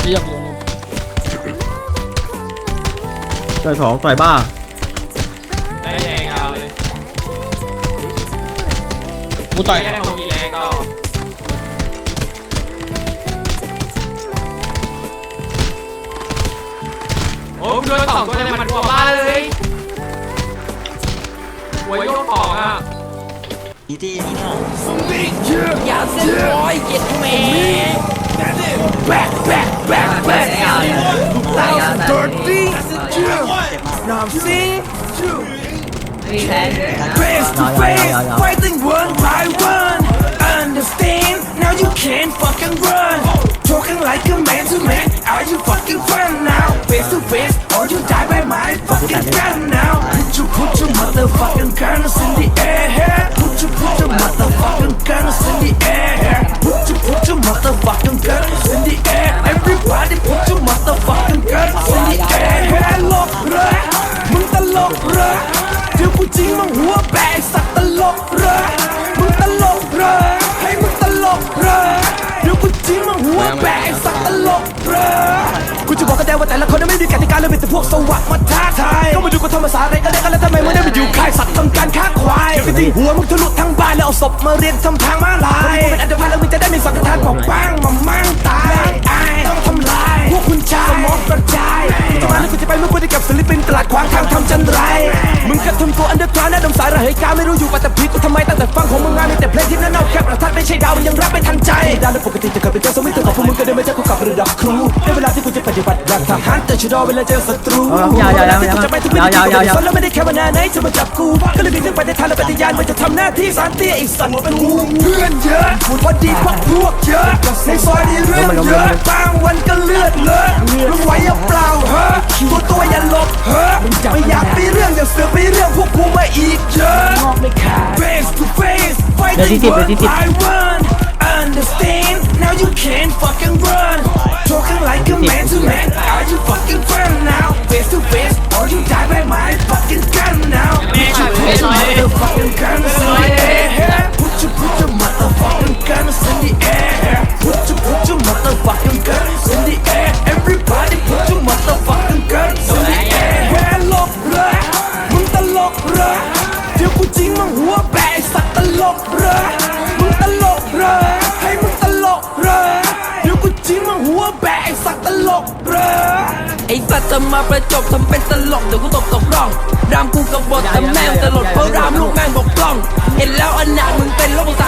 ที่อยากลงต่อยสองต่อยบ้า ได้แรงเอาเลยกูต่อยไม่ได้คนมีแรงก็โอ้ยโดนสองตัวเลยมันกลัวบ้าเลยหัวโยกของ อะอีที่นี่เนี่ยอย่าเส้นร้อยเย็ดแม่ Face to face, fighting one by one. Understand? Now you can't fucking run. Talking like ก็ได้ว่าแต่ละคนนั้นไม่มีกติกาเลยเป็นแต่พวกสวัสดมาท้าทายก็มาดูกันทำภาษาอะไรก็ได้กันแล้วทำไมมึงได้ไปอยู่ค่ายสัตว์ทำการค้าควายไปตีหัวมึงทะลุทั้งบ้านแล้วเอาศพมาเรียงทำทางมาลายมึงเป็นอันดับพันแล้วมึงจะได้มีสังฆทานปกป้างมามั่ง ศิลปินตลาดขวางทางทำจันไร มึงก็ทำตัวอันเดอร์กราวน์น่าดมสายระเหยกาไม่รู้อยู่ปัตตพีกูทำไมตั้งแต่ฟังของมึงงานมีแต่เพลงที่น่าเน่าแคบประทัดไม่ใช่ดาวมันยังรับไม่ทันใจดาวและปกติจะเกิดเป็นเจ้าสมิธของพวกมึงก็เดินไม่ใช่กูกับระดับครูในเวลาที่กูจะปฏิบัติแบบทหารแต่ชะดอเวลาเจอศัตรูเอายาวยาวยาวที่กูจะไปถึงไม่ได้ที่กูสนแล้วไม่ได้แค่ว่านาไหนจะมาจับกูก็เลยบินขึ้นไปในทางและปฏิญาณมันจะทำหน้าที่สารเตี้ยไอ้สัตว์เป็นกูเพื่อนเยอะพอดีพวกพวกเยอะในซอยนี้เรื่องเยอะบางวันก็เลือดเลอะมึงไหวหรือเปล่าเฮ้ตัวตัวอย่าหลบเฮ้ไม่อยากมีเรื่องอย่าเสือกมีเรื่องพวกกูมาอีกเยอะ Face to face เดี๋ยวที่ fighting สิบเดี๋ยวที่ one สิบ by one Understand now you can't fucking run ไอ้สัตว์จะมาประจบทำเป็นตลกเดี๋ยวกูตกตกร่องรามกูกบฏแต่แม่งตลดเพราะรามลูกแม่งบกพร่อง เห็นแล้วอันหนักมึงเป็นโรคประสาท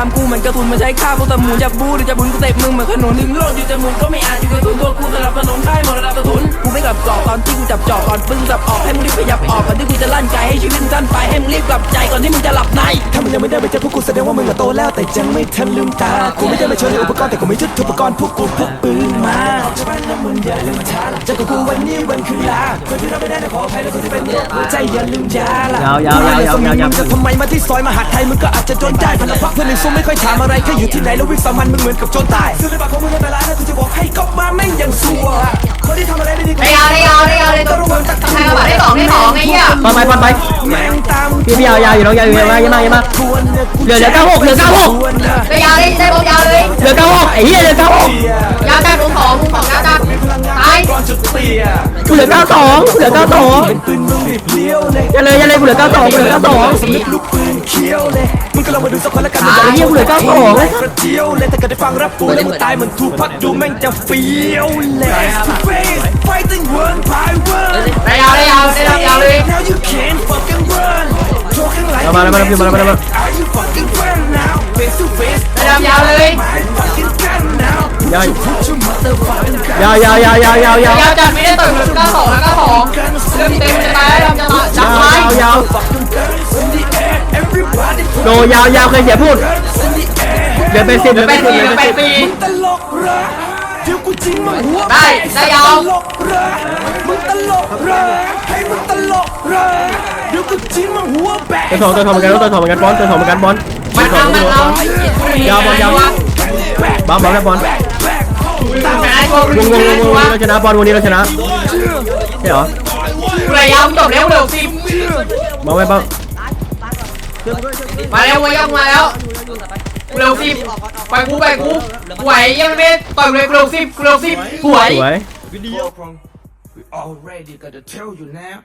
ามกูเหมือนกระสุนมาใช้ฆ่าพวกตะหมูจะบูหรือจะบุญกูเตะมึงเหมือนขนุนริมโลกอยู่จะมูกก็ไม่อาจอยู่กระสุนตัวกูสลับขนมค่ายหมดระดับกระสุนกูไม่กลับจอกตอนที่กูจับจอกก่อนปึ้งจับออกให้มึงรีบขยับออกก่อนที่กูจะลั่นไกให้ชีวิตสั้นไปให้มึงรีบกลับใจก่อนที่มึงจะหลับในถ้ามึงยังไม่ได้ไปเจอพวกกูแสดงว่ามึงอะโตแล้วแต่ยังไม่ทันลืมตากูไม่ได้มาโชว์ในอุปกรณ์แต่กูไม่ยึดอุปกรณ์พวกกูพกปืนมาออกจะบ้านน้ำมึงอย่าลืมมาช้าละจอกับกูวันนี้วันคือลาคนที่เราไม่ได้นะขออภัยแล้วคนที่เป็นโรคหัวใจอย่าลืมยาละยาวยาวยาวยาวยาวยาวจะทำไมมาที่ซอยมหาดไทยมึงก็อาจจะโดนได้พลังพักเพื่อนในซุ้มไม่ค่อยถามอะไรแค่อยู่ที่ไหนแล้ววิ่งสามันมึงเหมือนกับโจรตายซื้อในปากของมึงในตลาดแล้วกูจะบอกให้ก๊อปมาแม่งยังสัวคนที่ทำอะไรไม่ดีได้ยาวได้ยาวได้ยาวเลยตัวใครกระบะได้สองได้สองไอ้เหี้ยปอนไปปอนไปแม่งตามพี่พี่ยาวยาวอยู่น้องยาวอยู่เยอะมากเยอะมากเยอะมากเหลือเหลือเก้าหกเหลือเก้าหกได้ยาวได้ได้บอกยาวเลยเหลือเก้าหกไอ้เหี้ยเหลือเก้าหกยาวจัดลุงของลุงของนะ วจัดตายก่อนจุดเตี้ยกูเหลือเก้าสองกูเหลือเก้าสองเป็นปืนมึงรีบเลี้ยวเลยอย่าเลยอย่าเลยกูเหลือเก้าสองกูเหลือเก้าสองสำนึกลูกปืนเคี้ยวเลยมึงก็ลองมาดูสักคนละกันไอ้เหี้ยกูเหลือเก้าสองกระเจียวเลยถ้าเกิดได้ฟังรับกูแล้วมึงตายเหมือนทูพักดูแม่งจะเฟี้ยวเลย Face to face fighting one by one ได้ยาวได้ยาวได้ยาวเลย Now you can't fucking run Talking like มาแล้วมาแล้วมาแล้วมาแล้วมาแล้ว Are you fucking fun now Face to face ได้ยาวยาวเลย My fucking gun now ยา ว Put your motherfucking gun ยาวยาวยาวยาวยาวยาวยาวจัดไม่ได้ต่อยเก้าสองแล้วเก้าสองเริ่มเต็มจะตายแล้วจะตายจับยาไม้วยาว Fucking guns in the air Everybody put โดยาวยาวเคยเสียพูด guns in the air เหลือเป็นสิบเหลือแปเป็นดสิบปีเหลือแปเป็นดสิบปีมึงตลกเหรอเดี๋ยวกูจริงมึงหัวได้ได้ยาวตลกเหรอมึงตลกเหรอให้มึงตลกเหรอเดี๋ยวกูจริงมึงหัวแบกตัวสองตัวสองเหมือนกันตัวสองเหมือนกันบอลตัวสองเหมือนกันบอลมันตัวสองทำมันตัวสเอาองยาวบอลยาวบอลบอลนะบอล วงวงวงวงเราชนะบอลวันนี้เราชนะใช่เหรอพยายามจบแล้วเร็วสิมองไว้บ้างมาแล้วเว้ยยังมาแล้วเร็วสิไปกูไปกูไหวยังไม่ต่อยเลยเร็วสิเร็วสิบสวยสวย We already gotta tell you now